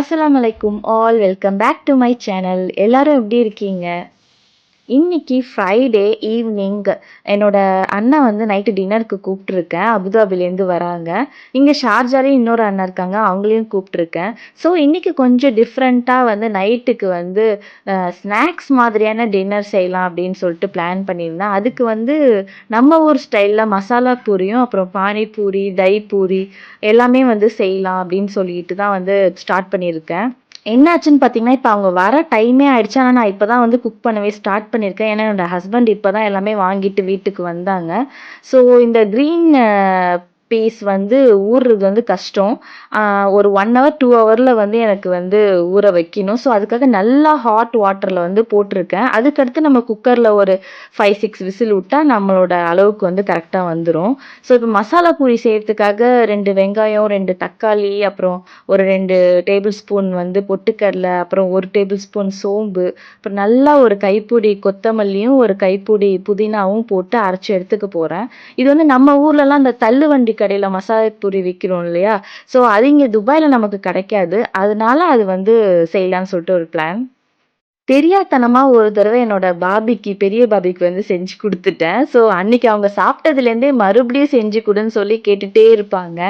அஸ்லாம் வலைக்கும் all welcome back to my channel எல்லாரும் எப்படி இருக்கீங்க? இன்னைக்கு ஃப்ரைடே ஈவினிங் என்னோட அண்ணன் வந்து நைட்டு டின்னருக்கு கூப்பிட்ருக்கேன் அபுதாபிலேருந்து வராங்க. இங்கே ஷார்ஜாலேயும் இன்னொரு அண்ணன் இருக்காங்க. அவங்களையும் கூப்பிட்ருக்கேன் ஸோ இன்றைக்கி கொஞ்சம் டிஃப்ரெண்ட்டாக வந்து நைட்டுக்கு வந்து ஸ்நாக்ஸ் மாதிரியான டின்னர் செய்யலாம் அப்படின்னு சொல்லிட்டு பிளான் பண்ணியிருந்தேன். அதுக்கு வந்து நம்ம ஊர் ஸ்டைலில் மசாலா பூரியும் அப்புறம் பானிபூரி தை பூரி எல்லாமே வந்து செய்யலாம் அப்படின்னு சொல்லிட்டு தான் வந்து ஸ்டார்ட் பண்ணியிருக்கேன். என்னாச்சுன்னு பார்த்தீங்கன்னா இப்போ அவங்க வர டைமே ஆயிடுச்சு. ஆனால் நான் இப்போ தான் வந்து குக் பண்ணவே ஸ்டார்ட் பண்ணியிருக்கேன் ஏன்னா என்னோட ஹஸ்பண்ட் இப்போ தான் எல்லாமே வாங்கிட்டு வீட்டுக்கு வந்தாங்க. ஸோ இந்த க்ரீன் பீஸ் வந்து ஊறுறது வந்து கஷ்டம். ஒரு ஒன் ஹவர் டூ ஹவரில் வந்து எனக்கு வந்து ஊற வைக்கணும். ஸோ அதுக்காக நல்லா ஹாட் வாட்டரில் வந்து போட்டிருக்கேன். அதுக்கடுத்து நம்ம குக்கரில் ஒரு ஃபைவ் சிக்ஸ் விசில் விட்டால் நம்மளோட அளவுக்கு வந்து கரெக்டாக வந்துடும் ஸோ இப்போ மசாலா பூரி செய்கிறதுக்காக ரெண்டு வெங்காயம் ரெண்டு தக்காளி அப்புறம் ஒரு ரெண்டு டேபிள் ஸ்பூன் வந்து பொட்டுக்கடலை அப்புறம் ஒரு டேபிள் ஸ்பூன் சோம்பு அப்புறம் நல்லா ஒரு கைப்பிடி கொத்தமல்லியும் ஒரு கைப்பிடி புதினாவும் போட்டு அரைச்சி எடுத்துக்க போகிறேன் இது வந்து நம்ம ஊர்லலாம் அந்த தள்ளு வண்டி கடையில் மசாலா பூரி விற்கிறோம் இல்லையா? ஸோ அது இங்கே துபாயில் நமக்கு கிடைக்காது. அதனால அது வந்து செய்யலாம்னு சொல்லிட்டு ஒரு பிளான் தெரியாதனமாக ஒரு தடவை என்னோட பாபிக்கு பெரிய பாபிக்கு வந்து செஞ்சு கொடுத்துட்டேன். ஸோ அன்னைக்கு அவங்க சாப்பிட்டதுலேருந்தே மறுபடியும் செஞ்சு கொடுன்னு சொல்லி கேட்டுகிட்டே இருப்பாங்க.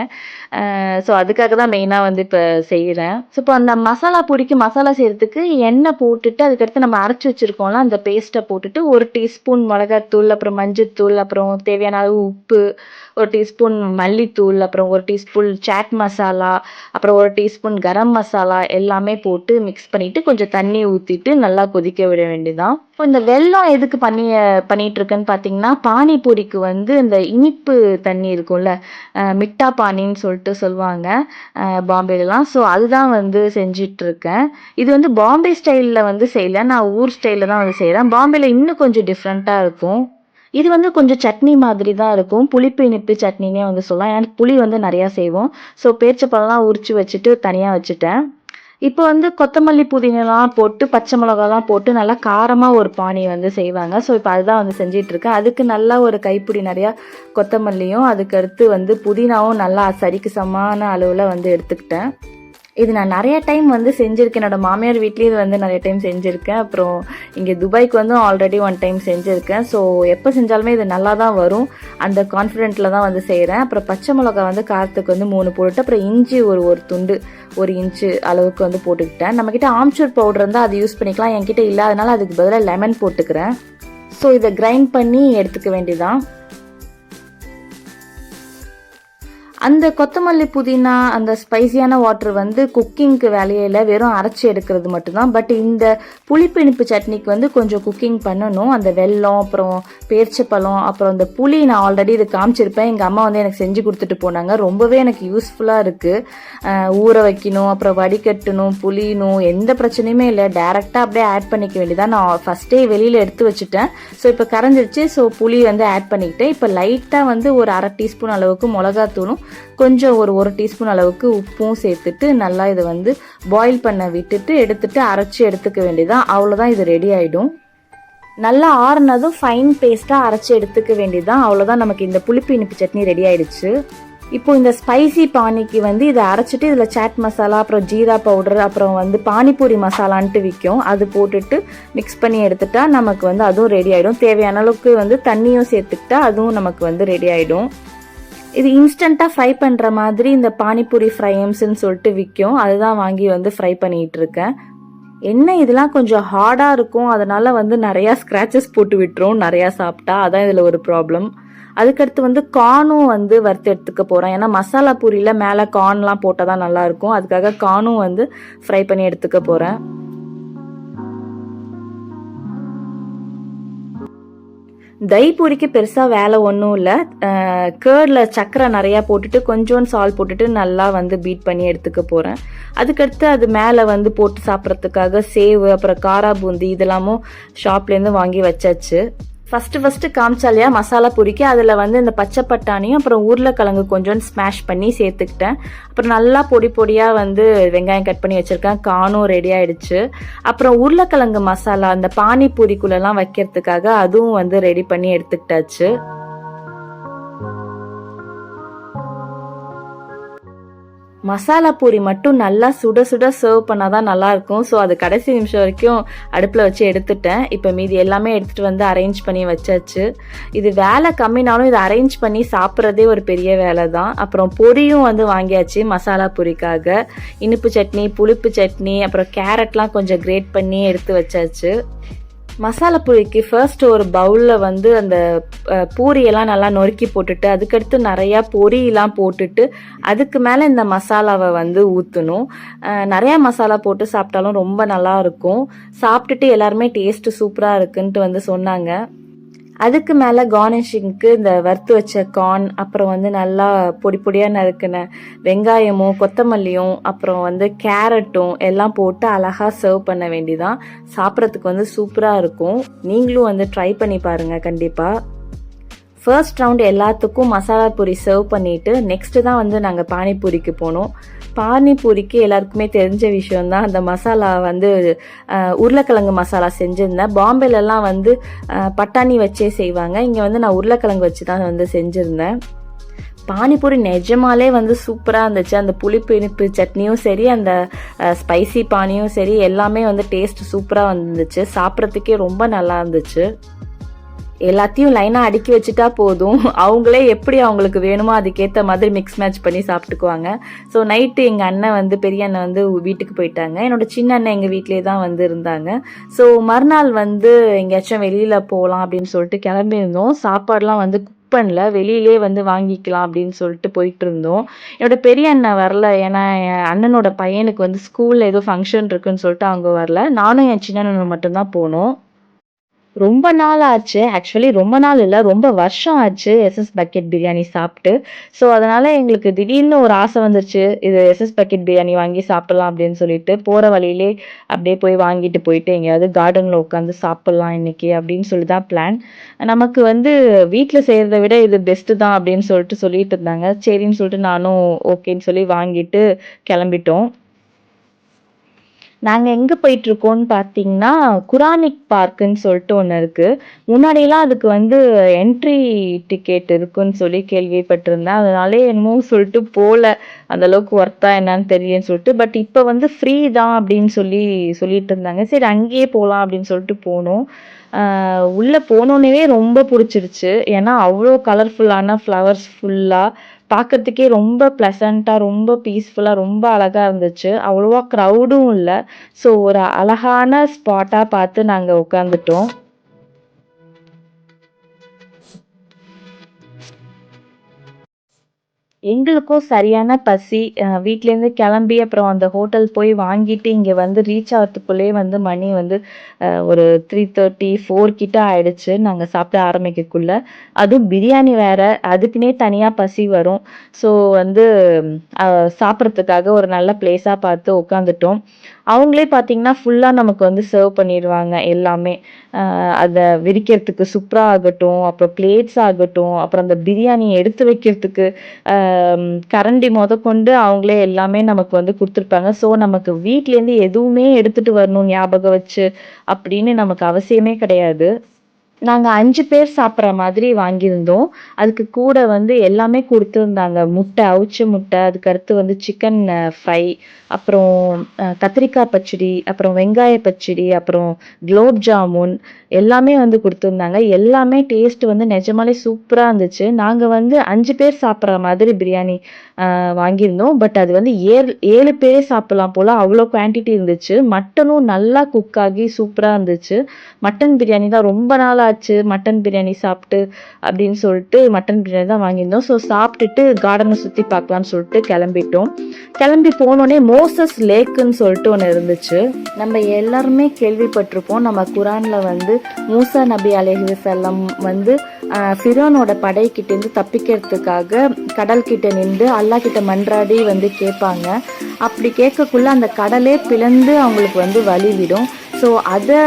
ஸோ அதுக்காக தான் மெயினாக வந்து இப்போ செய்கிறேன் ஸோ இப்போ அந்த மசாலா பொடிக்கு மசாலா செய்கிறதுக்கு எண்ணெய் போட்டுட்டு, அதுக்கடுத்து நம்ம அரைச்சி வச்சுருக்கோம்ல அந்த பேஸ்ட்டை போட்டுட்டு ஒரு டீஸ்பூன் மிளகாத்தூள், அப்புறம் மஞ்சத்தூள் அப்புறம் தேவையான அளவு உப்பு, ஒரு டீஸ்பூன் மல்லித்தூள், அப்புறம் ஒரு டீஸ்பூன் சாட் மசாலா, அப்புறம் ஒரு டீஸ்பூன் கரம் மசாலா எல்லாமே போட்டு மிக்ஸ் பண்ணிட்டு, கொஞ்சம் தண்ணி ஊற்றிட்டு நல்லா கொதிக்க விட வேண்டியதுதான். இப்போ இந்த வெல்லம் எதுக்கு பண்ணி பண்ணிட்டு இருக்கேன்னு பார்த்தீங்கன்னா, பானிபூரிக்கு வந்து இந்த இனிப்பு தண்ணி இருக்கும்ல, மிட்டா பானின்னு சொல்லிட்டு சொல்லுவாங்க, பாம்பேலலாம். ஸோ அதுதான் வந்து செஞ்சுட்ருக்கேன். இது வந்து பாம்பே ஸ்டைலில் வந்து செய்யல. நான் ஊர் ஸ்டைலில் தான் வந்து செய்கிறேன் பாம்பேல இன்னும் கொஞ்சம் டிஃப்ரெண்ட்டாக இருக்கும். இது வந்து கொஞ்சம் சட்னி மாதிரி தான் இருக்கும். புளிப்பு, இனிப்பு சட்னினே வந்து சொல்லலாம். ஏன்னா புளி வந்து நிறையா செய்வோம். ஸோ பேரிச்சம்பழம்லாம் உரிச்சு வச்சுட்டு தனியாக வச்சுட்டேன். இப்போ வந்து கொத்தமல்லி, புதினெல்லாம் போட்டு, பச்சை மிளகாலாம் போட்டு நல்லா காரமாக ஒரு பானி வந்து செய்வாங்க. ஸோ இப்போ அதுதான் வந்து செஞ்சிட்ருக்கேன் அதுக்கு நல்லா ஒரு கைப்பிடி நிறையா கொத்தமல்லியும், அதுக்கடுத்து வந்து புதினாவும் நல்லா சரிக்கு சமமான அளவில் வந்து எடுத்துக்கிட்டேன். இது நான் நிறைய டைம் வந்து செஞ்சுருக்கேன் என்னோட மாமியார் வீட்லேயும் இது வந்து நிறைய டைம் செஞ்சுருக்கேன் அப்புறம் இங்கே துபாய்க்கு வந்து ஆல்ரெடி ஒன் டைம் செஞ்சுருக்கேன் ஸோ எப்போ செஞ்சாலுமே இது நல்லா தான் வரும். அந்த கான்ஃபிடென்ட்டில் தான் வந்து செய்கிறேன் அப்புறம் பச்சை மிளகா வந்து காரத்துக்கு வந்து மூணு போட்டுட்டு, அப்புறம் இஞ்சி ஒரு ஒரு துண்டு ஒரு இன்ச்சு அளவுக்கு வந்து போட்டுக்கிட்டேன். நம்மக்கிட்ட ஆம்ச்சூர் பவுடர் இருந்தால் அது யூஸ் பண்ணிக்கலாம். என்கிட்ட இல்லாதனால அதுக்கு பதிலாக லெமன் போட்டுக்கிறேன். ஸோ இதை கிரைண்ட் பண்ணி எடுத்துக்க வேண்டியதான் அந்த கொத்தமல்லி, புதினா, அந்த ஸ்பைசியான வாட்டர் வந்து குக்கிங்க்கு வேலையில் வெறும் அரைச்சி எடுக்கிறது மட்டும்தான் பட் இந்த புளிப்பு இனிப்பு சட்னிக்கு வந்து கொஞ்சம் குக்கிங் பண்ணணும். அந்த வெல்லம், அப்புறம் பேர்ச்சப்பழம் அப்புறம் அந்த புளி நான் ஆல்ரெடி இது காமிச்சிருப்பேன். எங்கள் அம்மா வந்து எனக்கு செஞ்சு கொடுத்துட்டு போனாங்க. ரொம்பவே எனக்கு யூஸ்ஃபுல்லாக இருக்குது ஊற வைக்கணும், அப்புறம் வடிகட்டணும், புளியணும், எந்த பிரச்சனையுமே இல்லை டேரெக்டாக அப்படியே ஆட் பண்ணிக்க வேண்டியதாக நான் ஃபர்ஸ்ட்டே வெளியில் எடுத்து வச்சுட்டேன். ஸோ இப்போ கரைஞ்சிருச்சு. ஸோ புளி வந்து ஆட் பண்ணிக்கிட்டேன். இப்போ லைட்டாக வந்து ஒரு அரை டீஸ்பூன் அளவுக்கு மிளகாத்தூளும் கொஞ்சம் ஒரு ஒரு டீஸ்பூன் அளவுக்கு உப்பும் சேர்த்துட்டு, நல்லா இதை வந்து பாயில் பண்ண விட்டுட்டு, எடுத்துட்டு அரைச்சி எடுத்துக்க வேண்டியதான் அவ்வளோதான் இது ரெடி ஆகிடும் நல்லா ஆறுனதும் ஃபைன் பேஸ்ட்டாக அரைச்சி எடுத்துக்க வேண்டியதான் அவ்வளோதான் நமக்கு இந்த புளிப்பு இனிப்பு சட்னி ரெடி ஆயிடுச்சு. இப்போ இந்த ஸ்பைசி பானிக்கு வந்து இதை அரைச்சிட்டு, இதில் சாட் மசாலா, அப்புறம் ஜீரா பவுடர், அப்புறம் வந்து பானிபூரி மசாலான்ட்டு விற்கும் அது போட்டுட்டு மிக்ஸ் பண்ணி எடுத்துட்டா நமக்கு வந்து அதுவும் ரெடி ஆகிடும் தேவையான அளவுக்கு வந்து தண்ணியும் சேர்த்துக்கிட்டா அதுவும் நமக்கு வந்து ரெடி ஆகிடும் இது இன்ஸ்டண்ட்டாக ஃப்ரை பண்ணுற மாதிரி இந்த பானிபூரி ஃப்ரைம்ஸ்ன்னு சொல்லிட்டு விற்கும் அதுதான் வாங்கி வந்து ஃப்ரை பண்ணிகிட்டு இருக்கேன். என்ன இதெல்லாம் கொஞ்சம் ஹார்டாக இருக்கும். அதனால் வந்து நிறையா ஸ்க்ராச்சஸ் போட்டு விட்டுரும். நிறையா சாப்பிட்டா. அதான் இதில் ஒரு ப்ராப்ளம். அதுக்கடுத்து வந்து கார்னும் வந்து வறுத்து எடுத்துக்க போகிறேன் ஏன்னா மசாலா பூரியில் மேலே கார்ன்லாம் போட்டால் தான் நல்லாயிருக்கும் அதுக்காக கார்னும் வந்து ஃப்ரை பண்ணி எடுத்துக்க போகிறேன் தை பூரிக்கு பெருசா வேலை ஒன்றும் இல்லை கேர்டில் சக்கரை நிறையா போட்டுட்டு, கொஞ்சோண்டு சால்ட் போட்டுட்டு நல்லா வந்து பீட் பண்ணி எடுத்துக்க போகிறேன் அதுக்கடுத்து அது மேலே வந்து போட்டு சாப்பிட்றதுக்காக சேவு, அப்புறம் காரா பூந்தி இதெல்லாமும் ஷாப்லேருந்து வாங்கி வச்சாச்சு. ஃபஸ்ட்டு ஃபஸ்ட்டு காமிச்சாலையா மசாலா பூரிக்கு, அதில் வந்து இந்த பச்சை பட்டாணியும், அப்புறம் உருளைக்கிழங்கு கொஞ்சோண்டு ஸ்மாஷ் பண்ணி சேர்த்துக்கிட்டேன். அப்புறம் நல்லா பொடி பொடியாக வந்து வெங்காயம் கட் பண்ணி வச்சுருக்கேன் காணும் ரெடி ஆகிடுச்சு அப்புறம் உருளைக்கிழங்கு மசாலா அந்த பானிபூரிக்குள்ளெல்லாம் வைக்கிறதுக்காக அதுவும் வந்து ரெடி பண்ணி எடுத்துக்கிட்டாச்சு. மசாலா பூரி மட்டும் நல்லா சுட சுட சர்வ் பண்ணால் தான் நல்லாயிருக்கும். ஸோ அது கடைசி நிமிஷம் வரைக்கும் அடுப்பில் வச்சு எடுத்துட்டேன். இப்போ மீதி எல்லாமே எடுத்துகிட்டு வந்து அரேஞ்ச் பண்ணி வச்சாச்சு. இது வேலை கம்மினாலும் இதை அரேஞ்ச் பண்ணி சாப்பிட்றதே ஒரு பெரிய வேலை தான் அப்புறம் பொரியும் வந்து வாங்கியாச்சு மசாலா பூரிக்காக. இனிப்பு சட்னி புளிப்பு சட்னி அப்புறம் கேரட்லாம் கொஞ்சம் கிரேட் பண்ணி எடுத்து வச்சாச்சு. மசாலா பூரிக்கு ஃபர்ஸ்ட் ஒரு பவுலில் வந்து அந்த பூரியெல்லாம் நல்லா நொறுக்கி போட்டுட்டு அதுக்கடுத்து நிறையா பொரியெல்லாம் போட்டுட்டு அதுக்கு மேலே இந்த மசாலாவை வந்து ஊற்றணும் நிறையா மசாலா போட்டு சாப்பிட்டாலும் ரொம்ப நல்லா இருக்கும். சாப்பிட்டுட்டு எல்லாருமே டேஸ்ட்டு சூப்பராக இருக்குன்ட்டு வந்து சொன்னாங்க. அதுக்கு மேலே கார்னிஷிங்க்கு இந்த வறுத்து வச்ச கார்ன் அப்புறம் வந்து நல்லா பொடி பொடியாக நறுக்கின வெங்காயமும் கொத்தமல்லியும் அப்புறம் வந்து கேரட்டும் எல்லாம் போட்டு அழகாக சர்வ் பண்ண வேண்டிதான். சாப்பிட்றதுக்கு வந்து சூப்பராக இருக்கும். நீங்களும் வந்து ட்ரை பண்ணி பாருங்கள் கண்டிப்பாக ஃபர்ஸ்ட் ரவுண்ட் எல்லாத்துக்கும் மசாலா பூரி சர்வ் பண்ணிட்டு நெக்ஸ்ட்டு தான் வந்து நாங்கள் பானிபூரிக்கு போனோம். பானிபூரிக்கு எல்லாருக்குமே தெரிஞ்ச விஷயம் தான் அந்த மசாலா வந்து உருளைக்கிழங்கு மசாலா செஞ்சுருந்தேன். பாம்பேலலாம் வந்து பட்டாணி வச்சே செய்வாங்க. இங்கே வந்து நான் உருளைக்கிழங்கு வச்சு தான் வந்து செஞ்சுருந்தேன். பானிபூரி நிஜமாலே வந்து சூப்பராக இருந்துச்சு. அந்த புளிப்பு இனிப்பு சட்னியும் சரி அந்த ஸ்பைசி பானியும் சரி எல்லாமே வந்து டேஸ்ட் சூப்பராக வந்துச்சு. சாப்பிட்றதுக்கே ரொம்ப நல்லா இருந்துச்சு. எல்லாத்தையும் லைனாக அடுக்கி வச்சுட்டா போதும். அவங்களே எப்படி அவங்களுக்கு வேணுமோ அதுக்கேற்ற மாதிரி மிக்ஸ் மேட்ச் பண்ணி சாப்பிட்டுக்குவாங்க. ஸோ நைட்டு எங்கள் அண்ணன் வந்து பெரிய அண்ணன் வந்து வீட்டுக்கு போயிட்டாங்க. என்னோட சின்ன அண்ணன் எங்கள் வீட்டிலே தான் வந்து இருந்தாங்க. ஸோ மறுநாள் வந்து எங்கேயாச்சும் வெளியில் போகலாம் அப்படின்னு சொல்லிட்டு கிளம்பியிருந்தோம். சாப்பாடுலாம் வந்து குக் பண்ணல. வெளியிலே வந்து வாங்கிக்கலாம் அப்படின்னு சொல்லிட்டு போயிட்டு இருந்தோம். என்னோட பெரிய அண்ணன் வரல. ஏன்னா என் அண்ணனோட பையனுக்கு வந்து ஸ்கூலில் ஏதோ ஃபங்க்ஷன் இருக்குன்னு சொல்லிட்டு அவங்க வரல. நானும் என் சின்ன அண்ணன் மட்டும்தான் போனோம். ரொம்ப நாள் ஆச்சு. ஆக்சுவலி ரொம்ப நாள் இல்லை. ரொம்ப வருஷம் ஆச்சு எஸ்எஸ் பக்கெட் பிரியாணி சாப்பிட்டு. ஸோ அதனால் எங்களுக்கு திடீர்னு ஒரு ஆசை வந்துருச்சு. இது எஸ்எஸ் பக்கெட் பிரியாணி வாங்கி சாப்பிட்லாம் அப்படின்னு சொல்லிட்டு போகிற வழியிலே அப்படியே போய் வாங்கிட்டு போயிட்டு எங்கேயாவது கார்டனில் உட்காந்து சாப்பிட்லாம் இன்றைக்கி அப்படின்னு சொல்லி தான் பிளான் நமக்கு வந்து வீட்டில் செய்கிறத விட இது பெஸ்ட்டு தான் அப்படின்னு சொல்லிட்டு சொல்லிட்டு இருந்தாங்க. சரின்னு சொல்லிட்டு நானும் ஓகேன்னு சொல்லி வாங்கிட்டு கிளம்பிட்டோம். நாங்கள் எங்கே போயிட்டுருக்கோம்னு பார்த்தீங்கன்னா குரானிக் பார்க்குன்னு சொல்லிட்டு ஒன்று இருக்குது முன்னாடியெல்லாம் அதுக்கு வந்து என்ட்ரி டிக்கெட் இருக்குன்னு சொல்லி கேள்விப்பட்டிருந்தேன். அதனாலே என்னமோ சொல்லிட்டு போகல அந்தளவுக்கு ஒர்த்தா என்னன்னு தெரியலன்னு சொல்லிட்டு. பட் இப்போ வந்து ஃப்ரீ தான் அப்படின்னு சொல்லி சொல்லிட்டு இருந்தாங்க. சரி அங்கேயே போகலாம் அப்படின்னு சொல்லிட்டு போனோம். உள்ளே போனோன்னே ரொம்ப பிடிச்சிருச்சு. ஏன்னா அவ்வளோ கலர்ஃபுல்லான ஃப்ளவர்ஸ் ஃபுல்லாக பார்க்கறதுக்கே ரொம்ப ப்ளசண்ட்டாக ரொம்ப பீஸ்ஃபுல்லாக ரொம்ப அழகாக இருந்துச்சு. அவ்வளோவா க்ரௌடும் இல்லை. ஸோ ஒரு அழகான ஸ்பாட்டாக பார்த்து நாங்கள் உட்காந்துட்டோம் எங்களுக்கும் சரியான பசி வீட்டிலேருந்து வீட்லேருந்து கிளம்பி அப்புறம் அந்த ஹோட்டல் போய் வாங்கிட்டு இங்கே வந்து ரீச் ஆகிறதுக்குள்ளேயே வந்து மணி வந்து ஒரு த்ரீ தேர்ட்டி ஃபோர் கிட்ட ஆயிடுச்சு. நாங்கள் சாப்பிட ஆரம்பிக்கக்குள்ள. அதுவும் பிரியாணி வேற அதுக்குன்னே தனியாக பசி வரும். ஸோ வந்து சாப்பிட்றதுக்காக ஒரு நல்ல பிளேஸாக பார்த்து உட்காந்துட்டோம் அவங்களே பார்த்தீங்கன்னா ஃபுல்லாக நமக்கு வந்து சர்வ் பண்ணிடுவாங்க எல்லாமே. அதை விரிக்கிறதுக்கு சுப்ரா ஆகட்டும் அப்புறம் பிளேட்ஸ் ஆகட்டும் அப்புறம் அந்த பிரியாணி எடுத்து வைக்கிறதுக்கு கரண்டி முதற்கொண்டு அவங்களே எல்லாமே நமக்கு வந்து கொடுத்துருப்பாங்க. ஸோ நமக்கு வீட்லேருந்து எதுவுமே எடுத்துட்டு வரணும் ஞாபகம் வச்சு அப்படின்னு நமக்கு அவசியமே கிடையாது. நாங்கள் அஞ்சு பேர் சாப்பிட்ற மாதிரி வாங்கியிருந்தோம். அதுக்கு கூட வந்து எல்லாமே கொடுத்துருந்தாங்க. முட்டை அவிச்ச முட்டை அதுக்கடுத்து வந்து சிக்கன் ஃப்ரை அப்புறம் கத்திரிக்காய் பச்சடி அப்புறம் வெங்காய பச்சடி அப்புறம் குலோப் ஜாமுன் எல்லாமே வந்து கொடுத்துருந்தாங்க. எல்லாமே டேஸ்ட் வந்து நிஜமாலே சூப்பராக இருந்துச்சு. நாங்கள் வந்து அஞ்சு பேர் சாப்பிட்ற மாதிரி பிரியாணி வாங்கியிருந்தோம். பட் அது வந்து ஏழு ஏழு பேரே சாப்பிட்லாம் போல் அவ்வளோ குவான்டிட்டி இருந்துச்சு. மட்டனும் நல்லா குக் ஆகி சூப்பராக இருந்துச்சு. மட்டன் பிரியாணி தான் ரொம்ப நாள் ஆச்சு மட்டன் பிரியாணி சாப்பிட்டு அப்படின்னு சொல்லிட்டு மட்டன் பிரியாணி தான் வாங்கியிருந்தோம். ஸோ சாப்பிட்டுட்டு கார்டனை சுற்றி பார்க்கலாம்னு சொல்லிட்டு கிளம்பிட்டோம். கிளம்பி போனோடனே மோசஸ் லேக்குன்னு சொல்லிட்டு ஒன்று இருந்துச்சு. நம்ம எல்லாருமே கேள்விப்பட்டிருப்போம். நம்ம குரானில் வந்து மூசா நபி அலைஹி செல்லம் வந்து ஃபிரோனோட படைக்கிட்டேருந்து தப்பிக்கிறதுக்காக கடல் கிட்ட நின்று அல்லாஹ் கிட்ட மன்றாடி வந்து கேட்பாங்க. அப்படி கேட்கக்குள்ள அந்த கடலே பிளந்து அவங்களுக்கு வந்து வழி விடும் ஸோ அதை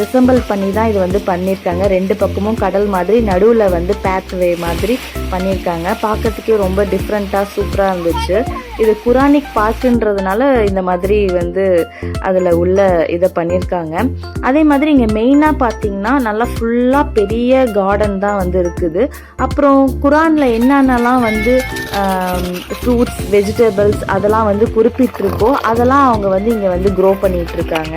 ரிசம்பிள் பண்ணி தான் இது வந்து பண்ணியிருக்காங்க ரெண்டு பக்கமும் கடல் மாதிரி நடுவில் வந்து பேத்வே மாதிரி பண்ணியிருக்காங்க பார்க்கறதுக்கே ரொம்ப டிஃப்ரெண்ட்டாக சூப்பராக இருந்துச்சு. இது குரானிக் பார்க்குன்றதுனால இந்த மாதிரி வந்து அதில் உள்ள இதை பண்ணியிருக்காங்க அதே மாதிரி இங்கே மெயினாக பார்த்தீங்கன்னா நல்லா ஃபுல்லாக பெரிய கார்டன் தான் வந்து இருக்குது. அப்புறம் குரானில் என்னென்னலாம் வந்து ஃப்ரூட்ஸ் வெஜிடபிள்ஸ் அதெல்லாம் வந்து குறிப்பிட்டிருக்கோ அதெல்லாம் அவங்க வந்து இங்கே வந்து க்ரோ பண்ணிகிட்ருக்காங்க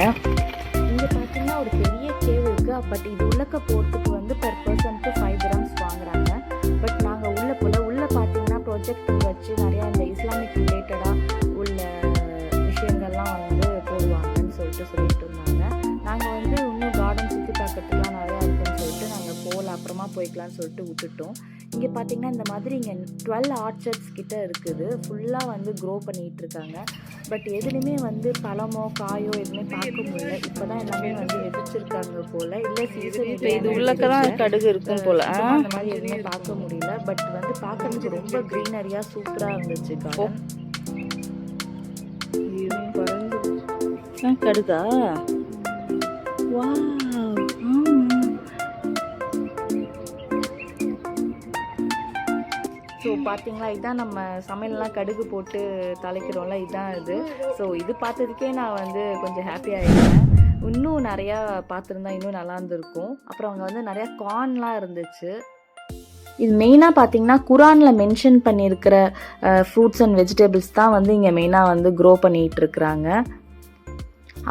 பட் இது உள்ளக்க போகிறதுக்கு வந்து பெர் பர்சனுக்கு ஃபைவ் கிராம்ஸ் வாங்குறாங்க. பட் நாங்கள் உள்ளே போல உள்ளே பார்த்தீங்கன்னா ப்ரொஜெக்ட் வச்சு நிறையா இந்த இஸ்லாமிக் ரிலேட்டடாக உள்ள விஷயங்கள்லாம் வந்து போடுவாங்கன்னு சொல்லிட்டு சொல்லிட்டு இருந்தாங்க. நாங்கள் வந்து இன்னும் கார்டன் சுற்றி பார்க்கறதுக்குலாம் நிறையா இருக்குன்னு சொல்லிட்டு நாங்கள் போகல அப்புறமா போய்க்கலாம்னு சொல்லிட்டு விட்டுட்டோம். இங்கே பார்த்தீங்கன்னா இந்த மாதிரி இங்கே டுவெல் ஆர்ச்சர்ட்ஸ் கிட்ட இருக்குது. ஃபுல்லாக வந்து க்ரோ பண்ணிட்டு இருக்காங்க பட் எதுலையுமே வந்து பழமோ காயோ எதுவுமே பார்க்க முடியல. இப்போ தான் எல்லாமே வந்து விதைச்சிருக்காங்க போல. இல்லை சீசன் இப்போ இது உள்ளக்க தான் கடுகு இருக்கும் போல? அந்த மாதிரி எதுவுமே பார்க்க முடியல. பட் வந்து பார்க்கறதுக்கு ரொம்ப க்ரீனரியாக சூப்பராக இருந்துச்சு கடுகா? வா. ஸோ பார்த்தீங்களா இதான் நம்ம சமையல்லாம் கடுகு போட்டு தலைக்கிறோம்ல இதுதான் இது. ஸோ இது பார்த்ததுக்கே நான் வந்து கொஞ்சம் ஹாப்பி இன்னும் நிறையா பார்த்துருந்தா இன்னும் நல்லா இருந்திருக்கும். அப்புறம் அங்கே வந்து நிறையா கார்ன்லாம் இருந்துச்சு. இது மெயினாக பார்த்தீங்கன்னா குரானில் மென்ஷன் பண்ணியிருக்கிற ஃப்ரூட்ஸ் அண்ட் வெஜிடபிள்ஸ் தான் வந்து இங்கே மெயினாக வந்து க்ரோ பண்ணிகிட்டு இருக்கிறாங்க.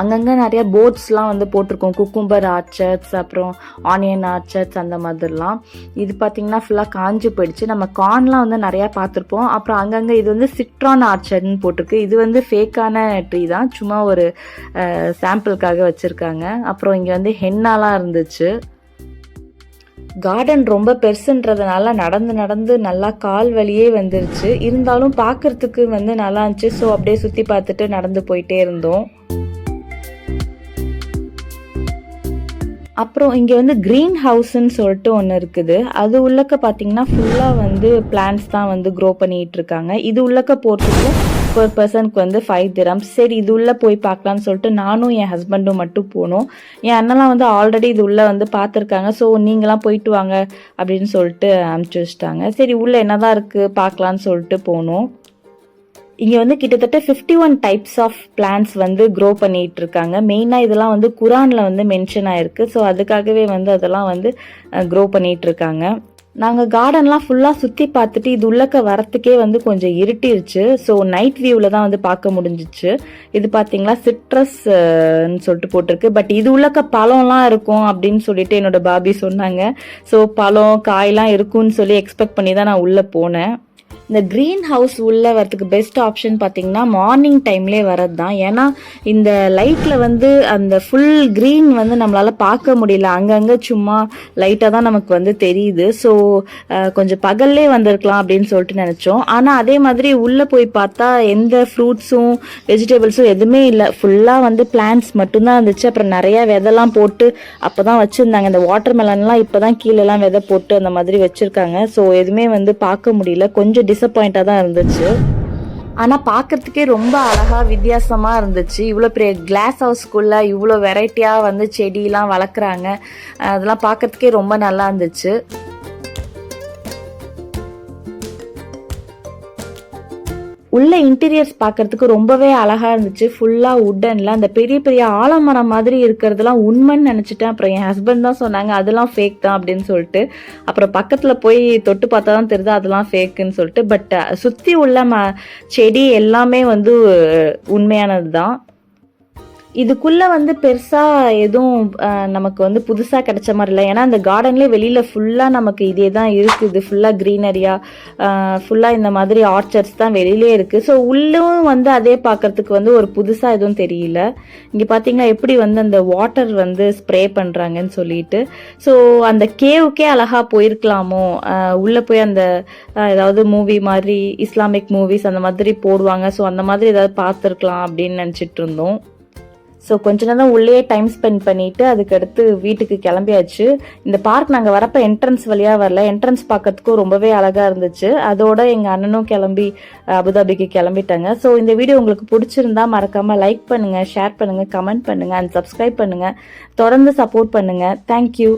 அங்கங்கே நிறைய போட்ஸ்லாம் வந்து போட்டிருக்கோம். குக்கும்பர் ஆர்ச்சர்ஸ் அப்புறம் ஆனியன் ஆர்ச்சர்ஸ் அந்த மாதிரிலாம். இது பார்த்தீங்கன்னா ஃபுல்லாக காஞ்சி போயிடுச்சு. நம்ம கார்ன்லாம் வந்து நிறையா பார்த்துருப்போம். அப்புறம் அங்கங்கே இது வந்து சிட்ரான் ஆர்ச்சர்னு போட்டிருக்கு. இது வந்து ஃபேக்கான ட்ரீ தான். சும்மா ஒரு சாம்பிளுக்காக வச்சுருக்காங்க. அப்புறம் இங்கே வந்து ஹென்னாலாம் இருந்துச்சு. கார்டன் ரொம்ப பெருசுன்றதுனால நடந்து நடந்து நல்லா கால் வலியே வந்துருச்சு. இருந்தாலும் பார்க்கறதுக்கு வந்து நல்லா இருந்துச்சு. ஸோ அப்படியே சுற்றி பார்த்துட்டு நடந்து போயிட்டே இருந்தோம். அப்புறம் இங்கே வந்து க்ரீன் ஹவுஸ்ன்னு சொல்லிட்டு ஒன்று இருக்குது. அது உள்ளக்க பார்த்தீங்கன்னா ஃபுல்லாக வந்து பிளான்ஸ் தான் வந்து க்ரோ பண்ணிகிட்டு இருக்காங்க. இது உள்ளக்க போகிறதுக்கு பர் பர்சனுக்கு வந்து ஃபைவ் திரம்ஸ் சரி இது உள்ளே போய் பார்க்கலான்னு சொல்லிட்டு நானும் என் ஹஸ்பண்டும் மட்டும் போனோம். என் அண்ணெல்லாம் வந்து ஆல்ரெடி இது உள்ளே வந்து பார்த்துருக்காங்க. ஸோ நீங்களாம் போயிட்டு வாங்க அப்படின்னு சொல்லிட்டு அனுப்பிச்சி வச்சிட்டாங்க. சரி உள்ளே என்னதான் இருக்குது பார்க்கலான்னு சொல்லிட்டு போனோம். இங்கே வந்து கிட்டத்தட்ட fifty one types of plants வந்து க்ரோ பண்ணிட்டு இருக்காங்க மெயினாக இதெல்லாம் வந்து குரானில் வந்து மென்ஷன் ஆயிருக்கு. ஸோ அதுக்காகவே வந்து அதெல்லாம் வந்து க்ரோ பண்ணிட்டு இருக்காங்க நாங்கள் கார்டன்லாம் ஃபுல்லாக சுற்றி பார்த்துட்டு இது உள்ளக்க வரத்துக்கே வந்து கொஞ்சம் இருட்டிருச்சு. ஸோ நைட் வியூவில் தான் வந்து பார்க்க முடிஞ்சிச்சு. இது பார்த்தீங்களா சிட்ரஸ்ன்னு சொல்லிட்டு போட்டிருக்கு. பட் இது உள்ளக்க பழம்லாம் இருக்கும் அப்படின்னு சொல்லிட்டு என்னோட பாபி சொன்னாங்க. ஸோ பழம் காயெல்லாம் இருக்கும்னு சொல்லி எக்ஸ்பெக்ட் பண்ணி தான் நான் உள்ளே போனேன். இந்த க்ரீன் ஹவுஸ் உள்ள வரதுக்கு பெஸ்ட் ஆப்ஷன் பார்த்தீங்கன்னா மார்னிங் டைம்லே வரது தான் ஏன்னா இந்த லைட்டில் வந்து அந்த ஃபுல் க்ரீன் வந்து நம்மளால் பார்க்க முடியல. அங்கங்கே சும்மா லைட்டாக தான் நமக்கு வந்து தெரியுது. ஸோ கொஞ்சம் பகல்லே வந்திருக்கலாம் அப்படின்னு சொல்லிட்டு நினச்சோம். ஆனால் அதே மாதிரி உள்ளே போய் பார்த்தா எந்த ஃப்ரூட்ஸும் வெஜிடபிள்ஸும் எதுவுமே இல்லை. ஃபுல்லாக வந்து பிளான்ட்ஸ் மட்டும்தான் இருந்துச்சு. அப்புறம் நிறையா விதெல்லாம் போட்டு அப்போ தான் வச்சுருந்தாங்க. இந்த வாட்டர் மெலன்லாம் இப்போ தான் கீழெல்லாம் விதை போட்டு அந்த மாதிரி வச்சுருக்காங்க. ஸோ எதுவுமே வந்து பார்க்க முடியல. கொஞ்சம் டிசப்பாயிண்டாக தான் இருந்துச்சு. ஆனால் பார்க்கறதுக்கே ரொம்ப அழகாக வித்தியாசமாக இருந்துச்சு. இவ்வளோ பெரிய கிளாஸ் ஹவுஸ்க்குள்ளே இவ்வளோ வெரைட்டியாக வந்து செடியெலாம் வளர்க்குறாங்க. அதெல்லாம் பார்க்குறதுக்கே ரொம்ப நல்லா இருந்துச்சு. உள்ள இன்டீரியர்ஸ் பார்க்கறதுக்கு ரொம்பவே அழகா இருந்துச்சு. ஃபுல்லாக உட்டன்ல அந்த பெரிய பெரிய ஆலமரம் மாதிரி இருக்கிறதுலாம் உண்மைன்னு நினச்சிட்டேன். அப்புறம் என் ஹஸ்பண்ட் தான் சொன்னாங்க அதெல்லாம் ஃபேக் தான் அப்படின்னு சொல்லிட்டு. அப்புறம் பக்கத்தில் போய் தொட்டு பார்த்தா தான் தெரியுது அதெல்லாம் ஃபேக்குன்னு சொல்லிட்டு. பட் சுற்றி உள்ள ம செடி எல்லாமே வந்து உண்மையானது தான் இதுக்குள்ளே வந்து பெருசாக எதுவும் நமக்கு வந்து புதுசாக கிடைச்ச மாதிரி இல்லை. ஏன்னா அந்த கார்டன்லேயே வெளியில் ஃபுல்லாக நமக்கு இதே தான் இருக்குது. ஃபுல்லாக க்ரீனரியாக ஃபுல்லாக இந்த மாதிரி ஆர்ச்சர்ட்ஸ் தான் வெளியிலே இருக்குது ஸோ உள்ளும் வந்து அதே பார்க்கறதுக்கு வந்து ஒரு புதுசாக எதுவும் தெரியல. இங்கே பார்த்தீங்கன்னா எப்படி வந்து அந்த வாட்டர் வந்து ஸ்ப்ரே பண்ணுறாங்கன்னு சொல்லிட்டு. ஸோ அந்த கேவுக்கே அழகாக போயிருக்கலாமோ? உள்ளே போய் அந்த ஏதாவது மூவி மாதிரி இஸ்லாமிக் மூவிஸ் அந்த மாதிரி போடுவாங்க. ஸோ அந்த மாதிரி ஏதாவது பார்த்துருக்கலாம் அப்படின்னு நினச்சிட்டு இருந்தோம். ஸோ கொஞ்ச நேரம் உள்ளே டைம் ஸ்பெண்ட் பண்ணிட்டு அதுக்கடுத்து வீட்டுக்கு கிளம்பியாச்சு. இந்த பார்க் நாங்கள் வரப்போ என்ட்ரன்ஸ் வழியாக வரல. என்ட்ரன்ஸ் பார்க்கறதுக்கும் ரொம்பவே அழகாக இருந்துச்சு. அதோட எங்கள் அண்ணனும் கிளம்பி அபுதாபிக்கு கிளம்பிட்டாங்க. ஸோ இந்த வீடியோ உங்களுக்கு பிடிச்சிருந்தா மறக்காமல் லைக் பண்ணுங்கள் ஷேர் பண்ணுங்கள் கமெண்ட் பண்ணுங்கள் அண்ட் சப்ஸ்கிரைப் பண்ணுங்கள் தொடர்ந்து சப்போர்ட் பண்ணுங்கள் தேங்க்யூ